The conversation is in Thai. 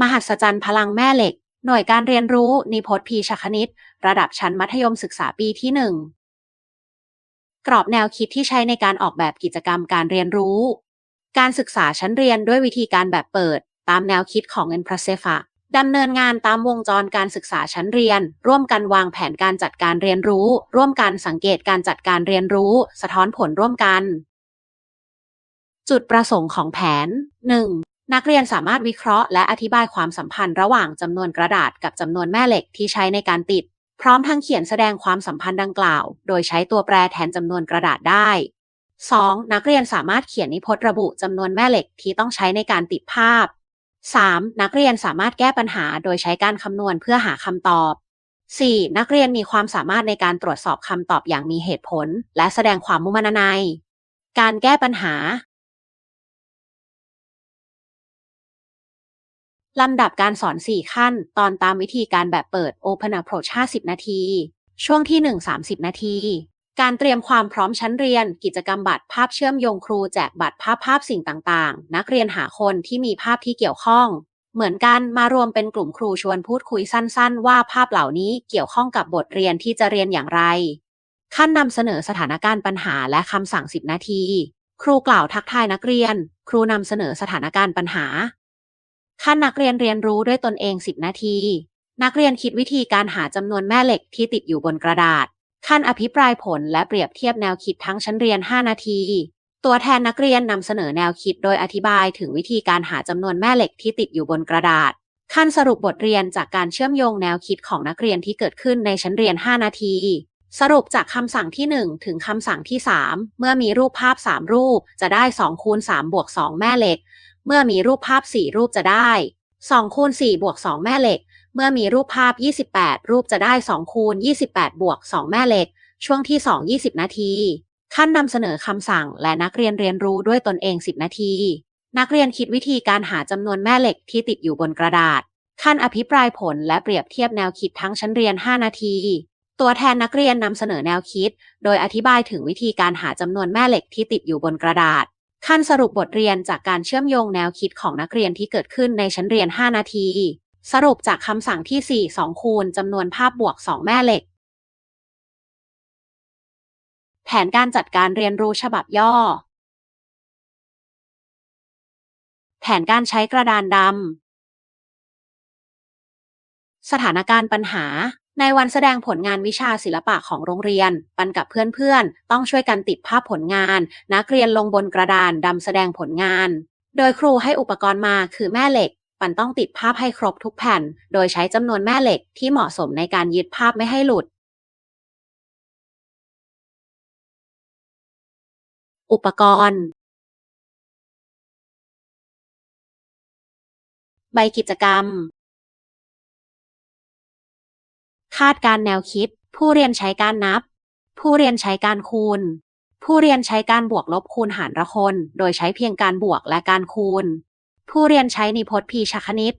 มหัศจรรย์พลังแม่เหล็ก หน่วยการเรียนรู้นิพจน์พีชคณิต ระดับชั้นมัธยมศึกษาปีที่ 1 กรอบแนวคิดที่ใช้ในการออกแบบกิจกรรมการเรียนรู้ การศึกษาชั้นเรียนด้วยวิธีการแบบเปิด ตามแนวคิดของเอ็นพรเซฟะดำเนินงานตามวงจรการศึกษาชั้นเรียน ร่วมกันวางแผนการจัดการเรียนรู้ ร่วมกันสังเกตการจัดการเรียนรู้ สะท้อนผลร่วมกัน จุดประสงค์ของแผน 1. นักเรียนสามารถวิเคราะห์และอธิบายความสัมพันธ์ระหว่างจำนวนกระดาษกับจำนวนแม่เหล็กที่ใช้ในการติด พร้อมทั้งเขียนแสดงความสัมพันธ์ดังกล่าว โดยใช้ตัวแปรแทนจำนวนกระดาษได้ 2. นักเรียนสามารถเขียนนิพจน์ระบุจำนวนแม่เหล็กที่ต้องใช้ในการติดภาพ 3. นักเรียนสามารถแก้ปัญหาโดยใช้การคำนวณเพื่อหาคำตอบ 4. นักเรียนมีความสามารถในการตรวจสอบคำตอบอย่างมีเหตุผล และแสดงความมุ่งมั่นใน การแก้ปัญหา ลำดับการสอน 4 ขั้น ตอนตามวิธีการแบบเปิด Open Approach 50 นาที ช่วงที่ 1 30 นาที การเตรียมความพร้อมชั้นเรียน กิจกรรมบัตรภาพเชื่อมโยงครูแจกบัตรภาพภาพสิ่งต่างๆ นักเรียนหาคนที่มีภาพที่เกี่ยวข้อง เหมือนกันมารวมเป็นกลุ่มครูชวนพูดคุยสั้น ๆ ว่าภาพเหล่านี้เกี่ยวข้องกับบทเรียนที่จะเรียนอย่างไร ขั้นนำเสนอสถานการณ์ปัญหาและคำสั่ง 10 นาที ครูกล่าวทักทายนักเรียน ครูนำเสนอสถานการณ์ปัญหา ขั้นนักเรียนเรียนรู้ด้วยตนเอง 10 นาที นักเรียนคิดวิธีการหาจำนวนแม่เหล็กที่ติดอยู่บนกระดาษ ขั้นอภิปรายผลและเปรียบเทียบแนวคิดทั้งชั้นเรียน 5 นาที ตัวแทนนักเรียนนำเสนอแนวคิดโดยอธิบายถึงวิธีการหาจำนวนแม่เหล็กที่ติดอยู่บนกระดาษ ขั้นสรุปบทเรียนจากการเชื่อมโยงแนวคิดของนักเรียนที่เกิดขึ้นในชั้นเรียน 5 นาที สรุปจากคำสั่งที่ 1 ถึงคำสั่งที่ 3 เมื่อมีรูปภาพ 3 รูป จะได้2คูณ3บวก2แม่เหล็ก เมื่อมีรูปภาพ 4 รูปจะได้2คูณ4บวก 2 แม่เหล็ก เมื่อมีรูปภาพ 28 รูปจะได้2คูณ28 บวก 2 แม่เหล็ก ช่วงที่ 2 20 นาทีขั้นนำเสนอคำสั่งและนักเรียนเรียนรู้ด้วยตนเอง 10 นาที นักเรียนคิดวิธีการหาจำนวนแม่เหล็กที่ติดอยู่บนกระดาษขั้นอภิปรายผลและเปรียบเทียบแนวคิดทั้งชั้นเรียน 5 นาที ตัวแทนนักเรียนนำเสนอแนวคิด โดยอธิบายถึงวิธีการหาจำนวนแม่เหล็กที่ติดอยู่บนกระดาษ ขั้นสรุปบทเรียนจากการเชื่อมโยงแนวคิดของนักเรียนที่เกิดขึ้นในชั้นเรียน 5 นาที สรุปจากคำสั่งที่ 4 2 คูณจำนวนภาพบวก 2 แม่เหล็ก แผนการจัดการเรียนรู้ฉบับย่อ แผนการใช้กระดานดำ สถานการณ์ปัญหา ในวันแสดงผลงานวิชาศิลปะของโรงเรียน ปันกับเพื่อนๆ ต้องช่วยกันติดภาพผลงาน นักเรียนลงบนกระดานดำแสดงผลงาน โดยครูให้อุปกรณ์มาคือแม่เหล็ก ปันต้องติดภาพให้ครบทุกแผ่น โดยใช้จำนวนแม่เหล็กที่เหมาะสมในการยึดภาพไม่ให้หลุด อุปกรณ์ ใบกิจกรรมาดการแนวคิด ผู้เรียนใช้การนับ ผู้เรียนใช้การคูณ ผู้เรียนใช้การบวกลบคูณหารละคน โดยใช้เพียงการบวกและการคูณ ผู้เรียนใช้นิพจน์พีชคณิต